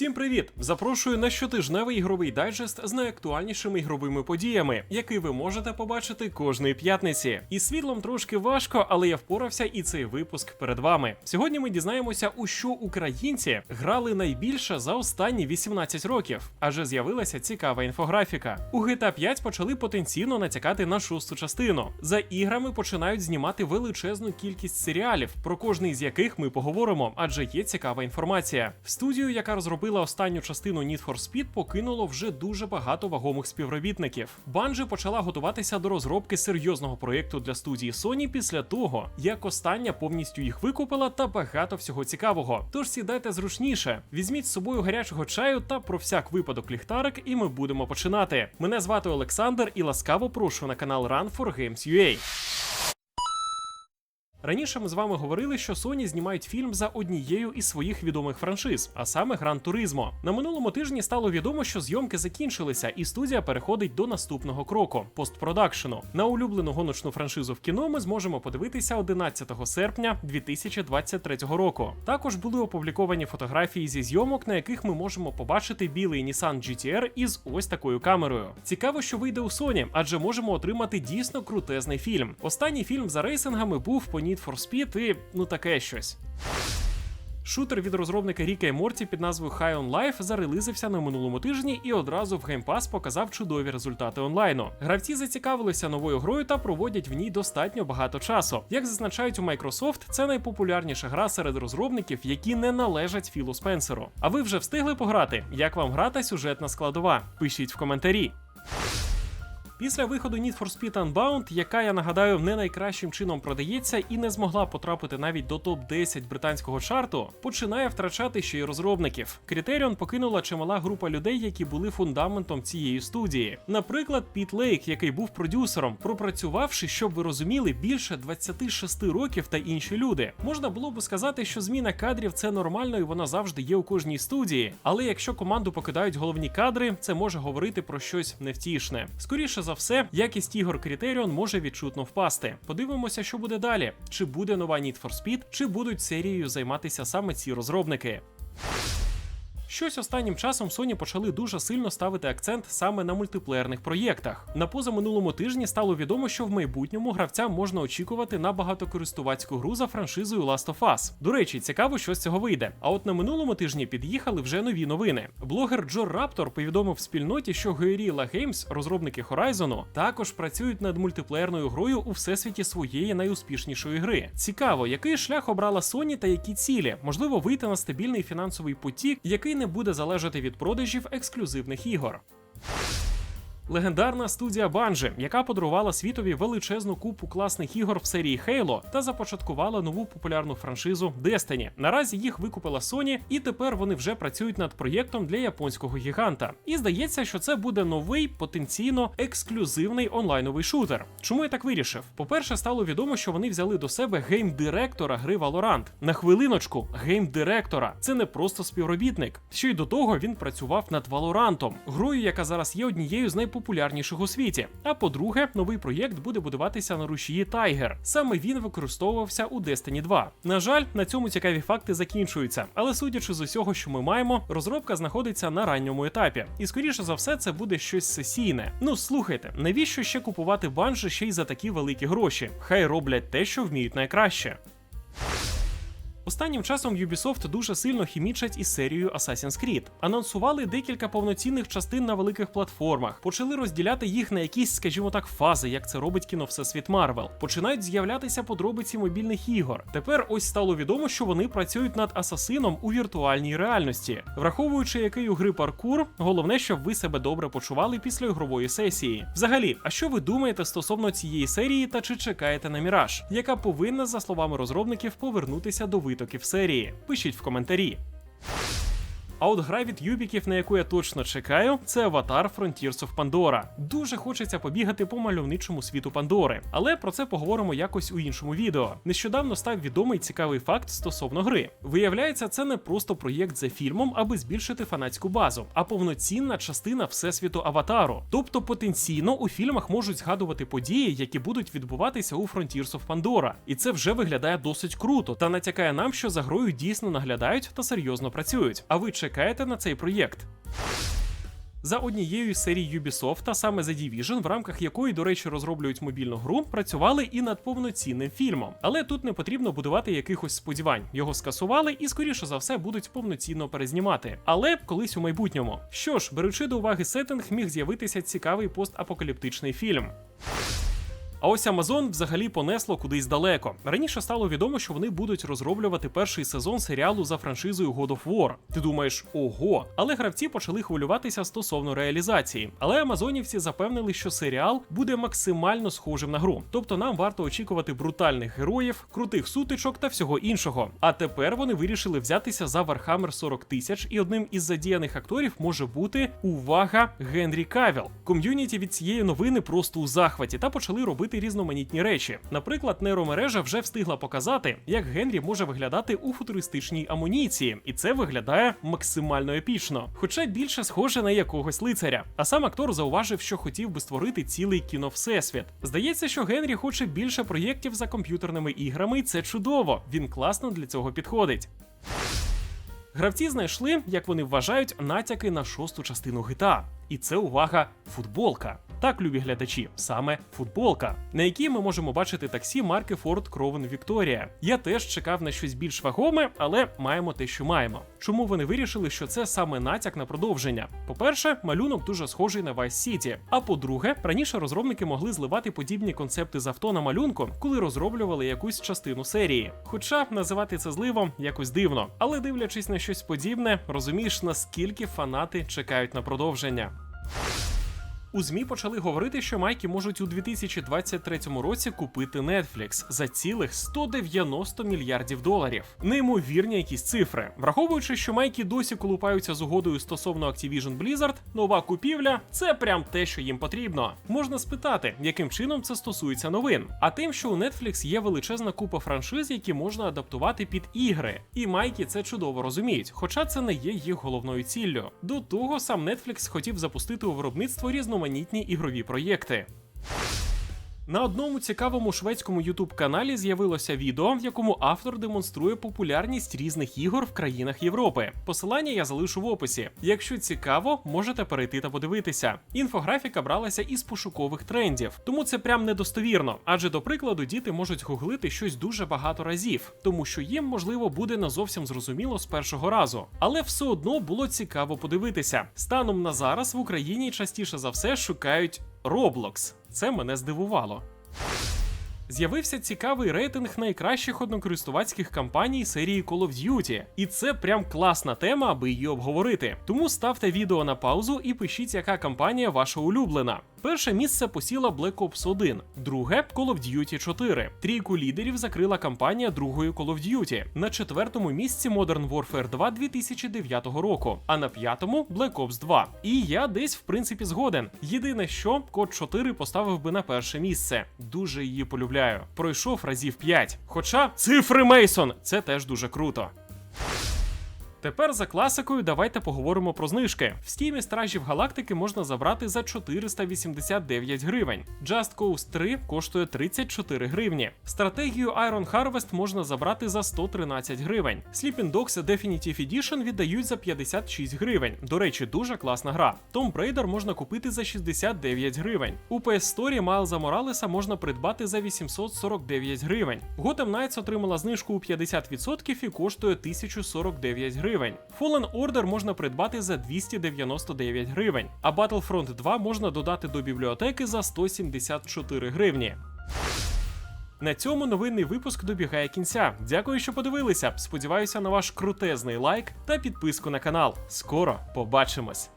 Всім привіт! Запрошую на щотижневий ігровий дайджест з найактуальнішими ігровими подіями, який ви можете побачити кожної п'ятниці. І світлом трошки важко, але я впорався, і цей випуск перед вами. Сьогодні ми дізнаємося, у що українці грали найбільше за останні 18 років, адже з'явилася цікава інфографіка. У GTA 5 почали потенційно натякати на шосту частину. За іграми починають знімати величезну кількість серіалів, про кожний з яких ми поговоримо, адже є цікава інформація. В Студію, яка розробила останню частину Need for Speed, покинуло вже дуже багато вагомих співробітників. Bungie почала готуватися до розробки серйозного проєкту для студії Sony після того, як остання повністю їх викупила та багато всього цікавого. Тож сідайте зручніше, візьміть з собою гарячого чаю та про всяк випадок ліхтарик, і ми будемо починати. Мене звати Олександр і ласкаво прошу на канал Run for Games UA. Раніше ми з вами говорили, що Sony знімають фільм за однією із своїх відомих франшиз, а саме Гран Туризмо. На минулому тижні стало відомо, що зйомки закінчилися, і студія переходить до наступного кроку постпродакшену. На улюблену гоночну франшизу в кіно ми зможемо подивитися 11 серпня 2023 року. Також були опубліковані фотографії зі зйомок, на яких ми можемо побачити білий Nissan GTR із ось такою камерою. Цікаво, що вийде у Sony, адже можемо отримати дійсно крутезний фільм. Останній фільм за рейсингами був по Need for Speed і ну таке щось. Шутер від розробника Ріка і Морті під назвою High on Life зарелизився на минулому тижні і одразу в Game Pass показав чудові результати онлайну. Гравці зацікавилися новою грою та проводять в ній достатньо багато часу. Як зазначають у Microsoft, це найпопулярніша гра серед розробників, які не належать Філу Спенсеру. А ви вже встигли пограти? Як вам гра та сюжетна складова? Пишіть в коментарі. Після виходу Need for Speed Unbound, яка я нагадаю не найкращим чином продається і не змогла потрапити навіть до топ 10 британського чарту, починає втрачати ще й розробників. Criterion покинула чимала група людей, які були фундаментом цієї студії. Наприклад, Піт Лейк, який був продюсером, пропрацювавши, щоб ви розуміли, більше 26 років та інші люди. Можна було би сказати, що зміна кадрів це нормально і вона завжди є у кожній студії. Але якщо команду покидають головні кадри, це може говорити про щось невтішне. Скоріше за все, якість ігор Criterion може відчутно впасти. Подивимося, що буде далі: чи буде нова Need for Speed, чи будуть серією займатися саме ці розробники. Щось останнім часом Sony почали дуже сильно ставити акцент саме на мультиплеєрних проєктах. На позаминулому тижні стало відомо, що в майбутньому гравцям можна очікувати на багатокористувацьку гру за франшизою Last of Us. До речі, цікаво, що з цього вийде. А от на минулому тижні під'їхали вже нові новини. Блогер Джо Раптор повідомив спільноті, що Guerrilla Games, розробники Horizon, також працюють над мультиплеєрною грою у всесвіті своєї найуспішнішої гри. Цікаво, який шлях обрала Sony та які цілі, можливо, вийти на стабільний фінансовий потік, який не буде залежати від продажів ексклюзивних ігор. Легендарна студія Bungie, яка подарувала світові величезну купу класних ігор в серії Halo та започаткувала нову популярну франшизу Destiny. Наразі їх викупила Sony, і тепер вони вже працюють над проєктом для японського гіганта. І здається, що це буде новий потенційно ексклюзивний онлайновий шутер. Чому я так вирішив? По-перше, стало відомо, що вони взяли до себе гейм-директора гри Valorant. На хвилиночку, гейм-директора. Це не просто співробітник. Ще й до того він працював над Valorant, грою, яка зараз є однією з найпопулярніших найпопулярніших у світі. А по-друге, новий проєкт буде будуватися на рушії Tiger. Саме він використовувався у Destiny 2. На жаль, на цьому цікаві факти закінчуються, але судячи з усього, що ми маємо, розробка знаходиться на ранньому етапі. І скоріше за все, це буде щось сесійне. Ну слухайте, навіщо ще купувати банжи ще й за такі великі гроші? Хай роблять те, що вміють найкраще. Останнім часом Ubisoft дуже сильно хімічать із серією Assassin's Creed. Анонсували декілька повноцінних частин на великих платформах, почали розділяти їх на якісь, скажімо так, фази, як це робить кіно Всесвіт Марвел. Починають з'являтися подробиці мобільних ігор. Тепер ось стало відомо, що вони працюють над асасином у віртуальній реальності. Враховуючи, який у гри паркур, головне, щоб ви себе добре почували після ігрової сесії. Взагалі, а що ви думаєте стосовно цієї серії та чи чекаєте на Міраж, яка повинна, за словами розробників, повернутися до витоків серії? Пишіть в коментарі. А от гра від юбіків, на яку я точно чекаю, це Аватар Frontiers of Pandora. Дуже хочеться побігати по мальовничому світу Пандори, але про це поговоримо якось у іншому відео. Нещодавно став відомий цікавий факт стосовно гри. Виявляється, це не просто проєкт за фільмом, аби збільшити фанатську базу, а повноцінна частина всесвіту Аватару. Тобто потенційно у фільмах можуть згадувати події, які будуть відбуватися у Frontiers of Pandora. І це вже виглядає досить круто та натякає нам, що за грою дійсно наглядають та серйозно працюють. А ви чекаєте? Чекаєте на цей проєкт. За однією з серій Ubisoft, та саме The Division, в рамках якої, до речі, розроблюють мобільну гру, працювали і над повноцінним фільмом. Але тут не потрібно будувати якихось сподівань. Його скасували і, скоріше за все, будуть повноцінно перезнімати. Але колись у майбутньому. Що ж, беручи до уваги сеттинг, міг з'явитися цікавий постапокаліптичний фільм. А ось Amazon взагалі понесло кудись далеко. Раніше стало відомо, що вони будуть розроблювати перший сезон серіалу за франшизою God of War. Ти думаєш, ого, але гравці почали хвилюватися стосовно реалізації. Але амазонівці запевнили, що серіал буде максимально схожим на гру. Тобто нам варто очікувати брутальних героїв, крутих сутичок та всього іншого. А тепер вони вирішили взятися за Warhammer 40 тисяч, і одним із задіяних акторів може бути увага Генрі Кавіл. Ком'юніті від цієї новини просто у захваті та почали робити різноманітні речі. Наприклад, нейромережа вже встигла показати, як Генрі може виглядати у футуристичній амуніції, і це виглядає максимально епічно, хоча більше схоже на якогось лицаря. А сам актор зауважив, що хотів би створити цілий кіно всесвіт. Здається, що Генрі хоче більше проєктів за комп'ютерними іграми, це чудово. Він класно для цього підходить. Гравці знайшли, як вони вважають, натяки на шосту частину GTA. І це увага, футболка. Так, любі глядачі, саме футболка, на якій ми можемо бачити таксі марки Ford Crown Victoria. Я теж чекав на щось більш вагоме, але маємо те, що маємо. Чому вони вирішили, що це саме натяк на продовження? По-перше, малюнок дуже схожий на Vice City. А по-друге, раніше розробники могли зливати подібні концепти з авто на малюнку, коли розроблювали якусь частину серії. Хоча називати це зливом якось дивно. Але дивлячись на щось подібне, розумієш, наскільки фанати чекають на продовження. У ЗМІ почали говорити, що майки можуть у 2023 році купити Netflix за цілих 190 мільярдів доларів. Неймовірні якісь цифри. Враховуючи, що майки досі колупаються з угодою стосовно Activision Blizzard, нова купівля це прям те, що їм потрібно. Можна спитати, яким чином це стосується новин. А тим, що у Netflix є величезна купа франшиз, які можна адаптувати під ігри. І майки це чудово розуміють, хоча це не є їх головною ціллю. До того сам Netflix хотів запустити у виробництво різноманітні ігрові проєкти. На одному цікавому шведському ютуб каналі з'явилося відео, в якому автор демонструє популярність різних ігор в країнах Європи. Посилання я залишу в описі. Якщо цікаво, можете перейти та подивитися. Інфографіка бралася із пошукових трендів, тому це прям недостовірно. Адже, до прикладу, діти можуть гуглити щось дуже багато разів, тому що їм можливо буде не зовсім зрозуміло з першого разу. Але все одно було цікаво подивитися. Станом на зараз в Україні частіше за все шукають Roblox. Це мене здивувало. З'явився цікавий рейтинг найкращих однокористувацьких кампаній серії Call of Duty, і це прям класна тема, аби її обговорити. Тому ставте відео на паузу і пишіть, яка кампанія ваша улюблена. Перше місце посіла Black Ops 1, друге Call of Duty 4. Трійку лідерів закрила кампанія другої Call of Duty. На четвертому місці Modern Warfare 2 2009 року, а на п'ятому Black Ops 2. І я десь в принципі згоден. Єдине, що код 4 поставив би на перше місце. Дуже її полюбляю. Пройшов разів 5. Хоча цифри Мейсон це теж дуже круто. Тепер за класикою давайте поговоримо про знижки. В стімі стражів галактики можна забрати за 489 гривень. Just Cause 3 коштує 34 гривні. Стратегію Iron Harvest можна забрати за 113 гривень. Sleeping Dogs Definitive Edition віддають за 56 гривень. До речі, дуже класна гра. Tomb Raider можна купити за 69 гривень. У PS Store Майлза Моралеса можна придбати за 849 гривень. Gotham Knights отримала знижку у 50% і коштує 1049 гривень гривень. Fallen Order можна придбати за 299 гривень, а Battlefront 2 можна додати до бібліотеки за 174 гривні. На цьому новинний випуск добігає кінця. Дякую, що подивилися. Сподіваюся на ваш крутезний лайк та підписку на канал. Скоро побачимось!